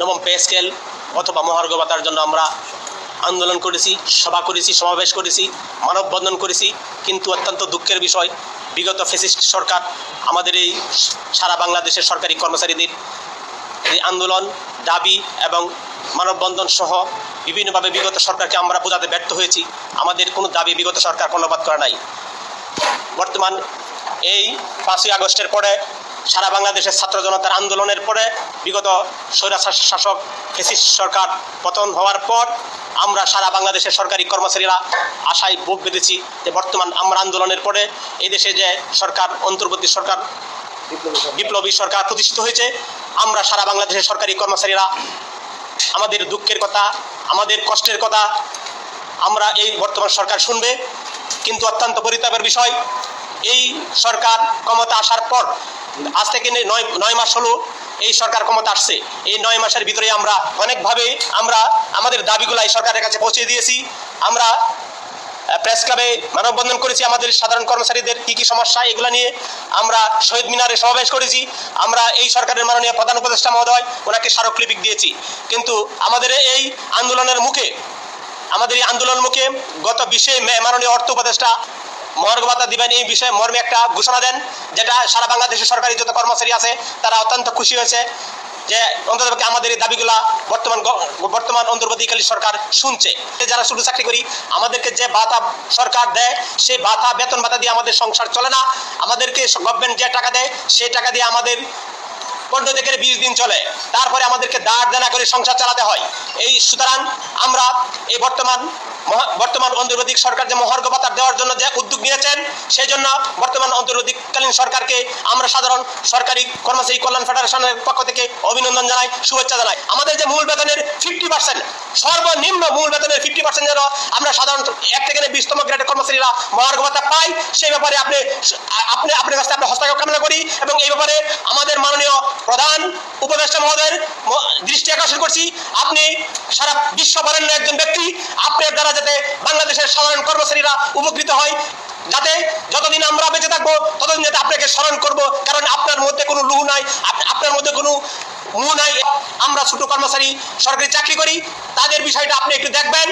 নবম pay scale অথবা মহার্ঘ ভাতার জন্য আমরা আন্দোলন করেছি, সভা করেছি, সমাবেশ করেছি, মানববন্ধন করেছি। কিন্তু অত্যন্ত দুঃখের বিষয়, বিগত ফেসিস্ট সরকার, আমাদের এই সারা বাংলাদেশের সরকারি কর্মচারীদের এই আন্দোলন, দাবি এবং মানববন্ধন সহ বিভিন্নভাবে বিগত সরকারকে আমরা বোঝাতে ব্যর্থ হয়েছি। আমাদের কোনো দাবি বিগত সরকার কর্ণপাত করা নাই। বর্তমান এই পাঁচই আগস্টের পরে সারা বাংলাদেশের ছাত্র জনতার আন্দোলনের পরে বিগত স্বৈরা শাসক সরকার পতন হওয়ার পর আমরা সারা বাংলাদেশের সরকারি কর্মচারীরা আশায় বুক বেঁধেছি যে বর্তমান আমরা আন্দোলনের পরে এই দেশে যে সরকার, অন্তর্বর্তী সরকার, বিপ্লবী সরকার প্রতিষ্ঠিত হয়েছে, আমরা সারা বাংলাদেশের সরকারি কর্মচারীরা আমাদের দুঃখের কথা, আমাদের কষ্টের কথা আমরা এই বর্তমান সরকার শুনবে। কিন্তু অত্যন্ত পরিতাপের বিষয়, এই সরকার ক্ষমতা আসার পর আজ থেকে নয় নয় মাস হলো এই সরকার ক্ষমতা আসছে। এই নয় মাসের ভিতরে আমরা অনেকভাবে আমরা আমাদের দাবিগুলো এই সরকারের কাছে পৌঁছে দিয়েছি। আমরা প্রেস ক্লাবে মানববন্ধন করেছি আমাদের সাধারণ কর্মচারীদের কি কি সমস্যা, এগুলো নিয়ে আমরা শহীদ মিনারে সমাবেশ করেছি। আমরা এই সরকারের মাননীয় প্রধান উপদেষ্টা মহোদয় ওনাকে স্মারকলিপিক দিয়েছি। কিন্তু আমাদের এই আন্দোলনের মুখে, আমাদের এই আন্দোলন মুখে গত বিশে মে মাননীয় অর্থ উপদেষ্টা মর্গ ভাতা দিবেন এই বিষয়ে মর্মে একটা ঘোষণা দেন, যেটা সারা বাংলাদেশের সরকারি যত কর্মচারী আছে, তারা অত্যন্ত খুশি হয়েছে যে অন্ততপক্ষে আমাদের এই দাবিগুলা বর্তমান বর্তমান অন্তর্বর্তীকালীন সরকার শুনছে। যারা শুধু চাকরি করি, আমাদেরকে যে ভাতা সরকার দেয়, সেই ভাতা, বেতন ভাতা দিয়ে আমাদের সংসার চলে না। আমাদেরকে গভর্নমেন্ট যে টাকা দেয়, সেই টাকা দিয়ে আমাদের পনেরো থেকে বিশ দিন চলে। তারপরে আমাদেরকে দাঁড় দেনা করে সংসার চালাতে হয়। এই সুতরাং আমরা এই বর্তমান বর্তমান অন্তর্বর্তী সরকার যে মহার্ঘ দেওয়ার জন্য যে উদ্যোগ নিয়েছেন, সেই জন্য বর্তমান অন্তর্বর্তীকালীন সরকারকে আমরা সাধারণ সরকারি কর্মচারী কল্যাণ ফেডারেশনের পক্ষ থেকে অভিনন্দন জানাই, শুভেচ্ছা জানাই। আমাদের যে মূল বেতনের ফিফটি পার্সেন্ট সর্বনিম্ন মূল বেতনের ফিফটি পার্সেন্ট যেন আমরা সাধারণ এক থেকে বিশতম গ্রেডের কর্মচারীরা মহার্ঘ ভাতা পাই সেই ব্যাপারে আপনি আপনি, আপনার কাছে আমরা হস্তক্ষেপ কামনা করি এবং এই ব্যাপারে আমাদের মাননীয় প্রধান উপদেষ্টা মহোদয়ের দৃষ্টি আকর্ষণ করছি। আপনি সারা বিশ্ব বরেণ্য একজন ব্যক্তি, আপনার দ্বারা যাতে বাংলাদেশের সাধারণ কর্মচারীরা উপকৃত হয়, যাতে যতদিন আমরা বেঁচে থাকব, ততদিন যাতে আপনাকে স্মরণ করব, কারণ আপনার মধ্যে কোনো লুহু নাই আপনার মধ্যে কোনো মুহ নাই। আমরা ছোট কর্মচারী, সরকারি চাকরি করি, তাদের বিষয়টা আপনি একটু দেখবেন।